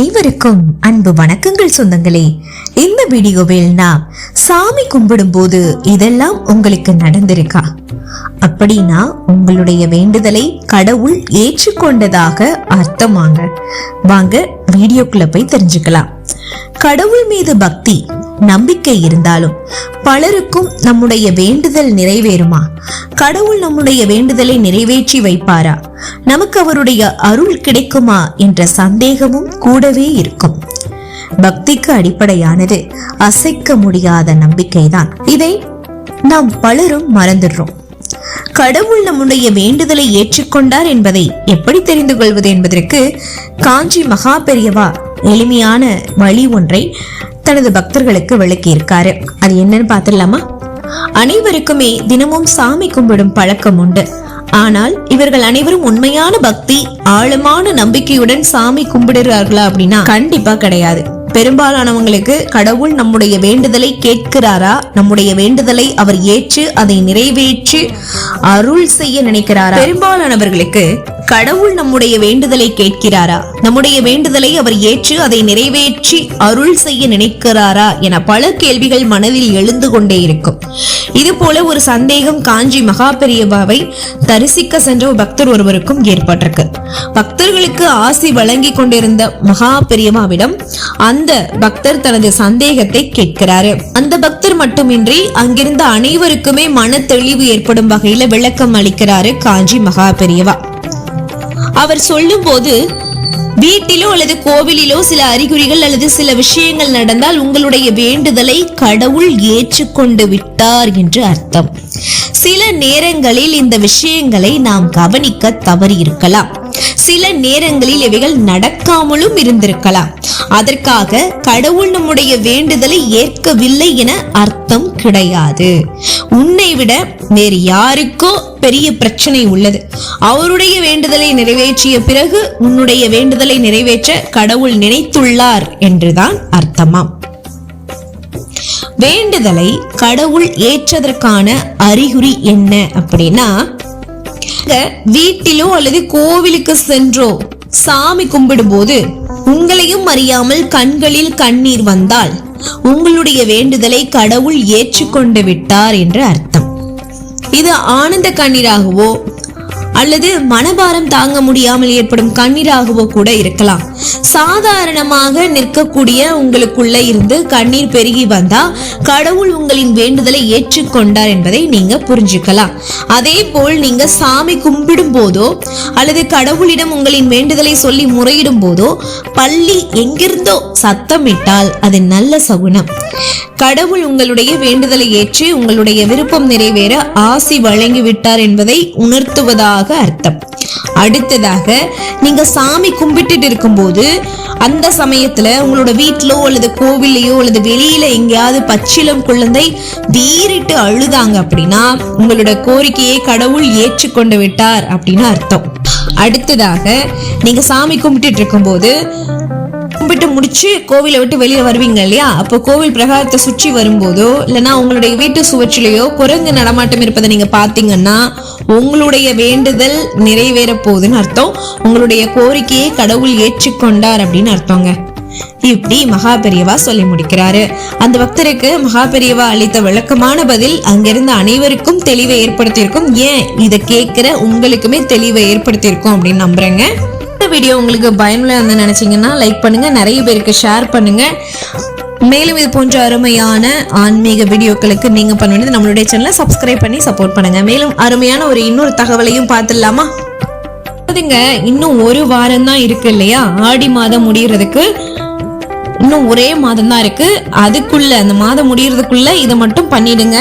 அனைவருக்கும் அன்பு வணக்கங்கள் சொந்தங்களே. இந்த வீடியோவில் நாம் சாமி கும்பிடும் போது இதெல்லாம் உங்களுக்கு நடந்திருக்கா? அப்படின்னா உங்களுடைய வேண்டுதலை கடவுள் ஏற்றுக்கொண்டதாக அர்த்தமாங்க. வாங்க வீடியோக்குள்ள போய் தெரிஞ்சுக்கலாம். கடவுள் மீது பக்தி நம்பிக்கை இருந்தாலும் பலருக்கும் நம்முடைய வேண்டுதல் நிறைவேறுமா? கடவுள் நம்முடைய வேண்டுதலை நிறைவேற்றி வைப்பாரா? நமக்கு அவருடைய அருள் கிடைக்குமா என்ற சந்தேகமும் கூடவே இருக்கும். பக்திக்கு அடிப்படையானது அசைக்க முடியாத நம்பிக்கைதான். இதை நாம் பலரும் மறந்துடுறோம். கடவுள் நம்முடைய வேண்டுதலை ஏற்றுக்கொண்டார் என்பதை எப்படி தெரிந்து கொள்வது என்பதற்கு காஞ்சி மகா பெரியவா எளிமையான வழி ஒன்றை தனது பக்தர்களுக்கு விளக்கியிருக்காரு. அது என்னன்னு பார்த்துடலாமா? அனைவருக்குமே தினமும் சாமி கும்பிடும் பழக்கம் உண்டு. ஆனால் இவர்கள் அனைவரும் உண்மையான பக்தி ஆழமான நம்பிக்கையுடன் சாமி கும்பிடுறார்களா அப்படின்னா கண்டிப்பா கிடையாது. பெரும்பாலானவங்களுக்கு கடவுள் நம்முடைய வேண்டுதலை கேட்கிறாரா? நம்முடைய வேண்டுதலை அவர் ஏற்று அதை நிறைவேற்றி அருள் செய்ய நினைக்கிறாரா? பெரும்பாலானவர்களுக்கு கடவுள் நம்முடைய வேண்டுதலை கேட்கிறாரா? நம்முடைய வேண்டுதலை அவர் ஏற்று அதை நிறைவேற்றி அருள் செய்ய நினைக்கிறாரா என பல கேள்விகள் மனதில் எழுந்து கொண்டே இருக்கும். இது போல ஒரு சந்தேகம் காஞ்சி மகா பெரியவாவை தரிசிக்க சென்ற ஒரு பக்தர் ஒருவருக்கும் ஏற்பட்டிருக்கு. பக்தர்களுக்கு ஆசி வழங்கி கொண்டிருந்த மகா பெரியவாவிடம் அந்த பக்தர் தனது சந்தேகத்தை கேட்கிறாரு. அந்த பக்தர் மட்டுமின்றி அங்கிருந்த அனைவருக்குமே மன தெளிவு ஏற்படும் வகையில விளக்கம் அளிக்கிறாரு காஞ்சி மகா பெரியவா. அவர் சொல்லும் போது வீட்டிலோ அல்லது கோவிலிலோ சில அறிகுறிகள் அல்லது சில விஷயங்கள் நடந்தால் உங்களுடைய வேண்டுதலை கடவுள் ஏற்றுக்கொண்டு விட்டார் என்று அர்த்தம். சில நேரங்களில் இந்த விஷயங்களை நாம் கவனிக்க தவறி இருக்கலாம் சில நேரங்களில் இவைகள் நடக்காமலும் இருந்திருக்கலாம். அதற்காக கடவுள் நம்முடைய வேண்டுதலை ஏற்கவில்லை என அர்த்தம் கிடையாது. உன்னை விட வேறு யாருக்கோ பெரிய பிரச்சனை உள்ளது. அவருடைய வேண்டுதலை நிறைவேற்றிய பிறகு உன்னுடைய வேண்டுதலை நிறைவேற்ற கடவுள் நினைத்துள்ளார் என்றுதான் அர்த்தமாம். வேண்டுதலை கடவுள் ஏற்றதற்கான அறிகுறி என்ன அப்படின்னா வீட்டிலோ அல்லது கோவிலுக்கு சென்றோ சாமி கும்பிடும்போது உங்களையும் அறியாமல் கண்களில் கண்ணீர் வந்தால் உங்களுடைய வேண்டுதலை கடவுள் ஏற்றுக்கொண்டு விட்டார் என்று அர்த்தம். இது ஆனந்த கண்ணீராகவோ அல்லது மனபாரம் தாங்க முடியாமல் ஏற்படும் கண்ணீராகவோ கூட இருக்கலாம். சாதாரணமாக நிற்கக்கூடிய உங்களுக்குள்ள இருந்து கண்ணீர் பெருகி வந்தா கடவுள் உங்களின் வேண்டுதலை ஏற்றுக்கொண்டார் என்பதை நீங்க புரிஞ்சுக்கலாம். அதே போல் நீங்க சாமி கும்பிடும் போதோ அல்லது கடவுளிடம் உங்களின் வேண்டுதலை சொல்லி முறையிடும் போதோ பள்ளி எங்கிருந்தோ சத்தமிட்டால் அது நல்ல சகுனம். கடவுள் உங்களுடைய வேண்டுதலை ஏற்று உங்களுடைய விருப்பம் நிறைவேற ஆசி வழங்கி விட்டார் என்பதை உணர்த்துவதாக அர்த்தம். அடுத்ததாக நீங்க சாமி கும்பிட்டுட்டு இருக்கும்போது அந்த சமயத்துல உங்களோட வீட்டிலோ அல்லது கோவில்லையோ அல்லது வெளியில எங்கேயாவது பச்சிலம் குழந்தை வீறிட்டு அழுதாங்க அப்படின்னா உங்களோட கோரிக்கையை கடவுள் ஏற்றுக்கொண்டு விட்டார் அப்படின்னு அர்த்தம். அடுத்ததாக நீங்க சாமி கும்பிட்டுட்டு இருக்கும்போது கும்பிட்டு முடிச்சு கோவிலை விட்டு வெளியே வருவீங்க இல்லையா? அப்போ கோவில் பிரகாரத்தை சுற்றி வரும்போதோ இல்லைனா உங்களுடைய வீட்டு சுவற்றிலேயோ குரங்கு நடமாட்டம் இருப்பதை நீங்க பாத்தீங்கன்னா உங்களுடைய வேண்டுதல் நிறைவேற போகுதுன்னு அர்த்தம். உங்களுடைய கோரிக்கையை கடவுள் ஏற்றுக்கொண்டார் அப்படின்னு அர்த்தங்க. இப்படி மகா பெரியவா சொல்லி முடிக்கிறாரு. அந்த பக்தருக்கு மகா பெரியவா அளித்த விளக்கமான பதில் அங்கிருந்த அனைவருக்கும் தெளிவை ஏற்படுத்தியிருக்கும். ஏன் இதை கேட்கிற உங்களுக்குமே தெளிவை ஏற்படுத்தியிருக்கும் அப்படின்னு நம்புறேங்க. இந்த வீடியோ உங்களுக்கு பயனுள்ள வந்து நினைச்சீங்கன்னா லைக் பண்ணுங்க நிறைய பேருக்கு ஷேர் பண்ணுங்க. மேலும் இது போன்ற அருமையான ஆன்மீக வீடியோக்களுக்கு நீங்க பண்ண வேண்டியது நம்மளுடைய சேனலை சப்ஸ்கிரைப் பண்ணி சப்போர்ட் பண்ணுங்க. மேலும் அருமையான ஒரு இன்னொரு தகவலையும் பார்த்துடலாமா? அதுங்க இன்னும் ஒரு வாரம் தான் இருக்கு இல்லையா? ஆடி மாதம் முடியறதுக்கு இன்னும் ஒரே மாதம் தான் இருக்கு. அதுக்குள்ள அந்த மாதம் முடியறதுக்குள்ள இதை மட்டும் பண்ணிடுங்க.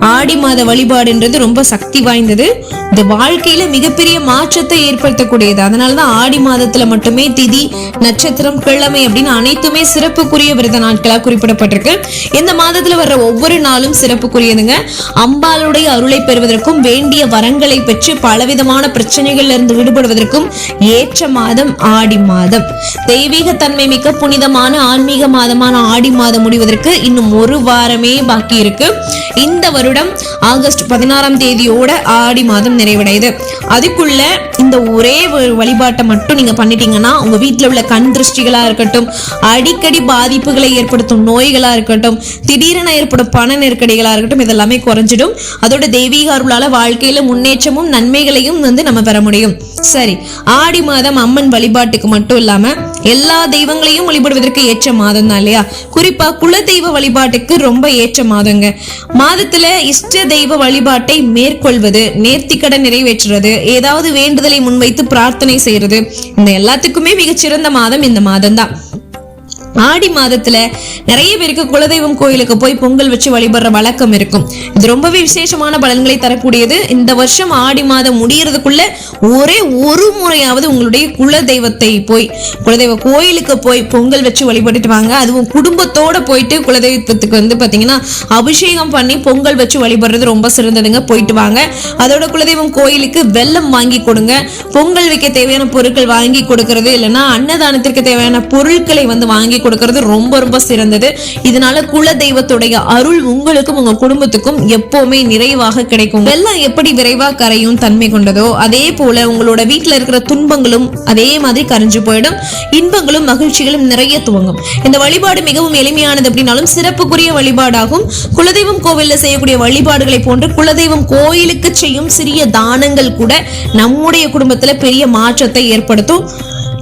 ஆடி மாத வழிபாடுன்றது ரொம்ப சக்தி வாய்ந்தது. இந்த வாழ்க்கையில மிகப்பெரிய மாற்றத்தை ஏற்படுத்தக்கூடியது. அதனாலதான் ஆடி மாதத்துல மட்டுமே திதி நட்சத்திரம் கிழமை அப்படின்னு அனைத்துமே சிறப்புக்குரிய விரத நாட்களா குறிப்பிடப்பட்டிருக்கு. இந்த மாதத்துல வர்ற ஒவ்வொரு நாளும் சிறப்புக்குரியதுங்க. அம்பாளுடைய அருளை பெறுவதற்கும் வேண்டிய வரங்களை பெற்று பலவிதமான பிரச்சனைகள்ல இருந்து விடுபடுவதற்கும் ஏற்ற மாதம் ஆடி மாதம். தெய்வீக தன்மை மிக்க புனிதமான ஆன்மீக மாதமான ஆடி மாதம் முடிவதற்கு இன்னும் ஒரு வாரமே பாக்கி இருக்கு இந்த வரும் வருடம் ஆகஸ்ட் பதினாறாம் தேதியோட ஆடி மாதம் நிறைவடையுது. அதுக்குள்ள இந்த ஒரே வழிபாட்டை மட்டும் நீங்க பண்ணிட்டீங்கன்னா உங்க வீட்டில் உள்ள கண் திருஷ்டிகளா இருக்கட்டும் அடிக்கடி பாதிப்புகளை ஏற்படுத்தும் நோய்களா இருக்கட்டும் திடீரென ஏற்படும் பண நெருக்கடிகளா இருக்கட்டும் இதெல்லாமே குறைஞ்சிடும். அதோட தெய்வீக அருளால வாழ்க்கையில முன்னேற்றமும் நன்மைகளையும் வந்து நம்ம பெற முடியும். சரி ஆடி மாதம் அம்மன் வழிபாட்டுக்கு மட்டும் இல்லாம எல்லா தெய்வங்களையும் வழிபடுவதற்கு ஏற்ற மாதம் தான் இல்லையா? குறிப்பா குல தெய்வ வழிபாட்டுக்கு ரொம்ப ஏற்ற மாதங்க. மாதத்துல இஷ்ட தெய்வ வழிபாட்டை மேற்கொள்வது நேர்த்திக்கடன் நிறைவேற்றுறது ஏதாவது வேண்டுதலை முன்வைத்து பிரார்த்தனை செய்யறது இந்த எல்லாத்துக்குமே மிகச்சிறந்த மாதம் இந்த மாதம் தான் ஆடி மாதத்துல நிறைய பேருக்கு குலதெய்வம் கோயிலுக்கு போய் பொங்கல் வச்சு வழிபடுற வழக்கம் இருக்கும். இது ரொம்பவே விசேஷமான பலன்களை தரக்கூடியது. இந்த வருஷம் ஆடி மாதம் முடியறதுக்குள்ள ஒரே ஒரு முறையாவது உங்களுடைய குலதெய்வத்தை போய் குலதெய்வ கோயிலுக்கு போய் பொங்கல் வச்சு வழிபட்டுட்டு வாங்க. அதுவும் குடும்பத்தோட போயிட்டு குலதெய்வத்துக்கு வந்து பாத்தீங்கன்னா அபிஷேகம் பண்ணி பொங்கல் வச்சு வழிபடுறது ரொம்ப சிறந்ததுங்க. போயிட்டு வாங்க. அதோட குலதெய்வம் கோயிலுக்கு வெள்ளம் வாங்கி கொடுங்க. பொங்கல் வைக்க தேவையான பொருட்கள் வாங்கி கொடுக்கறது இல்லைன்னா அன்னதானத்திற்கு தேவையான பொருட்களை வந்து வாங்கி கொடுக்கறது ரொம்ப ரொம்ப சிறந்தது. இதனால குல தெய்வத்துடைய அருள் உங்களுக்கும் உங்க குடும்பத்துக்கும் எப்பவுமே நிறைவாக கிடைக்கும். வெள்ளம் எப்படி விரைவா கரையும் தன்மை கொண்டதோ அதே போல உங்களோட வீட்டுல இருக்கிற துன்பங்களும் அதே மாதிரி கரைஞ்சு போயிடும். இன்பங்களும் மகிழ்ச்சிகளும் நிறைய துவங்கும். இந்த வழிபாடு மிகவும் எளிமையானது அப்படின்னாலும் சிறப்புக்குரிய வழிபாடாகும். குலதெய்வம் கோவில்ல செய்யக்கூடிய வழிபாடுகளை போன்று குலதெய்வம் கோயிலுக்கு செய்யும் சிறிய தானங்கள் கூட நம்முடைய குடும்பத்துல பெரிய மாற்றத்தை ஏற்படுத்தும்.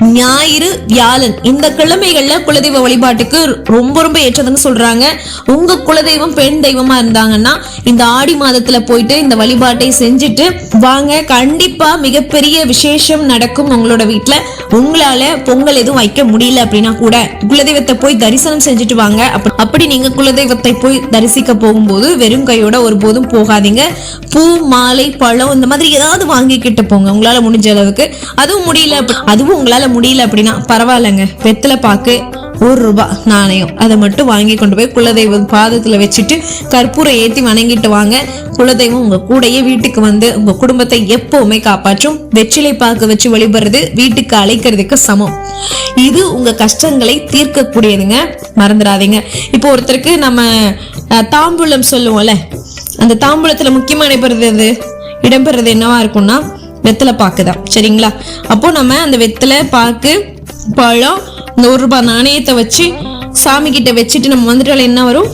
ஞாயிறு வியாழன். இந்த கிழமைகள்ல குலதெய்வ வழிபாட்டுக்கு ரொம்ப ரொம்ப ஏற்றதுன்னு சொல்றாங்க. உங்க குலதெய்வம் பெண் தெய்வமா இருந்தாங்கன்னா இந்த ஆடி மாதத்துல போயிட்டு இந்த வழிபாட்டை செஞ்சுட்டு வாங்க. கண்டிப்பா மிகப்பெரிய விசேஷம் நடக்கும் உங்களோட வீட்டுல உங்களால பொங்கல் எதுவும் வைக்க முடியல அப்படின்னா கூட குலதெய்வத்தை போய் தரிசனம் செஞ்சுட்டு வாங்க. அப்படி நீங்க குலதெய்வத்தை போய் தரிசிக்க போகும்போது வெறும் கையோட ஒருபோதும் போகாதீங்க. பூ மாலை பழம் இந்த மாதிரி ஏதாவது வாங்கிக்கிட்டு போங்க. உங்களால முடிஞ்ச அளவுக்கு. அதுவும் முடியல அதுவும் உங்களால முடியல அப்படின்னா பரவாயில்லங்க. வெத்தலை பாக்கு ஒரு ரூபாய் நாணயம். அதை மட்டும் வாங்கி கொண்டு போய் குலதெய்வம் பாதத்துல வச்சுட்டு கற்பூரம் ஏத்தி வணங்கிட்டு வாங்க. குலதெய்வம் உங்க கூடயே வீட்டுக்கு வந்து உங்க குடும்பத்தை எப்போவுமே காப்பாற்றும். வெற்றிலை பாக்கு வச்சு வழிபடுறது வீட்டுக்கு அழைக்கிறதுக்கு சமம். இது உங்க கஷ்டங்களை தீர்க்கக்கூடியதுங்க. மறந்துடாதீங்க. இப்போ ஒருத்தருக்கு நம்ம அஹ், தாம்பூலம் சொல்லுவோம்ல. அந்த தாம்பூலத்துல முக்கியமா நடைபெறுறது இடம்பெறது என்னவா இருக்கும்னா வெத்தலை பாக்கு தான் சரிங்களா? அப்போ நம்ம அந்த வெத்தலை பாக்கு பழம் இந்த ஒரு ரூபாய் நாணயத்தை வச்சு சாமி கிட்ட வச்சுட்டு நம்ம வந்துட்டால என்ன வரும்?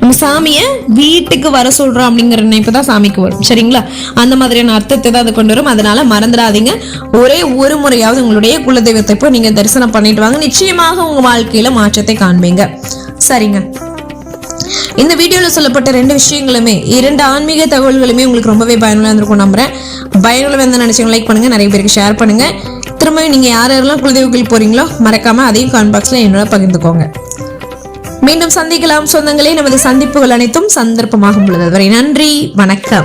நம்ம சாமியை வீட்டுக்கு வர சொல்றோம் அப்படிங்கிற நினைப்பு தான் சாமிக்கு வரும் சரிங்களா? அந்த மாதிரியான அர்த்தத்தை தான் அது கொண்டு வரும். அதனால மறந்துடாதீங்க. ஒரே ஒரு முறையாவது உங்களுடைய குலதெய்வத்தை இப்போ நீங்க தரிசனம் பண்ணிட்டு வாங்க. நிச்சயமாக உங்க வாழ்க்கையில மாற்றத்தை காண்பீங்க. சரிங்க. இந்த வீடியோவில் சொல்லப்பட்ட ரெண்டு விஷயங்களுமே இரண்டு ஆன்மீக தகவல்களுமே உங்களுக்கு ரொம்பவே பயனுள்ள இருந்திருக்கும் நம்புறேன். பயனுள்ள வந்து நினைச்சவங்க லைக் பண்ணுங்க நிறைய பேருக்கு ஷேர் பண்ணுங்க. திரும்ப நீங்க யார் யாரெல்லாம் குலதெய்வ கோயில் போறீங்களோ மறக்காம அதையும் காமெண்ட் பாக்ஸ்ல என்னோட பகிர்ந்துக்கோங்க. மீண்டும் சந்திக்கலாம். சொந்தங்களே நமது சந்திப்புகள் அனைத்தும் சந்தர்ப்பமாக உள்ளது வரை நன்றி வணக்கம்.